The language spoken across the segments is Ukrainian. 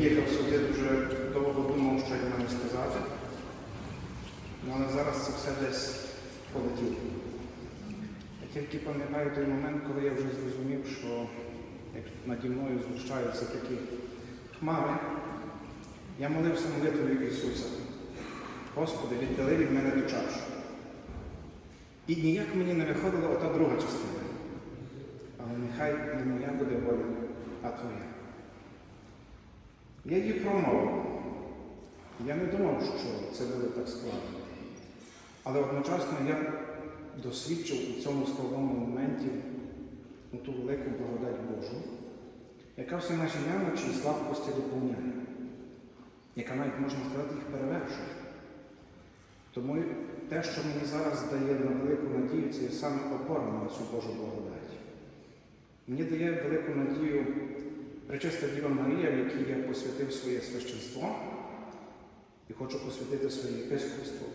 їхав сюди, дуже довго думав, що я маю сказати. Ну, але зараз це все десь полетіло. Я тільки пам'ятаю той момент, коли я вже зрозумів, що як наді мною згущаються такі хмари, я молився молитвою Ісуса. Господи, віддали від мене ту чашу. І ніяк мені не виходила ота друга частина. Але нехай не моя буде воля, а твоя. Я її промовив. Я не думав, що це буде так складно. Але одночасно я досвідчив у цьому складному моменті ту велику благодать Божу, яка всі наші немочі і слабкості доповняє, яка навіть можна сказати їх перевершує. Тому те, що мені зараз дає на велику надію, це саме опора на цю Божу благодать. Мені дає велику надію Пречиста Діва Марія, в якій я посвятив своє священство і хочу посвятити своє єпископство.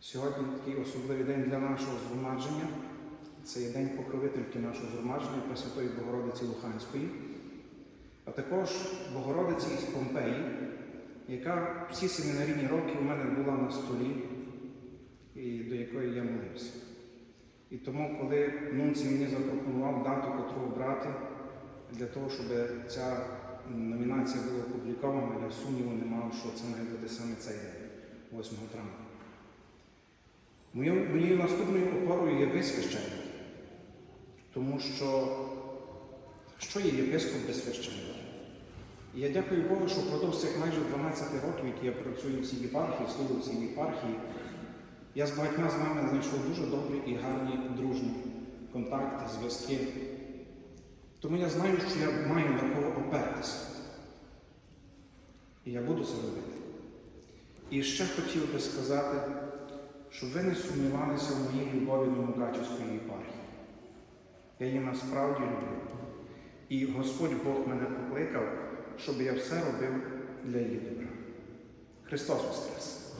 Сьогодні такий особливий день для нашого згромадження. Це є день покровительки нашого згромадження Пресвятої Богородиці Луханської, а також Богородиці із Помпеї, яка всі семінарійні роки у мене була на столі, і до якої я молився. І тому, коли Нунці мені запропонував дату, котру обрати, для того, щоб ця номінація була опублікована, я сумніву не мав, що це має бути саме цей день, 8 травня. Моєю, наступною опорою є ви священники, тому що що є єпископ без священника? І я дякую Богу, що впродовж цих майже 12 років, які я працюю в цій єпархії, служу в цій єпархії, я з багатьма з вами знайшов дуже добрі і гарні дружні контакти, зв'язки. Тому я знаю, що я маю на кого опертися. І я буду це робити. І ще хотів би сказати, щоб ви не сумнівалися в моїй любові до Мукачівської єпархії. Я її насправді люблю. І Господь Бог мене покликав, щоб я все робив для її добра. Христос Воскрес!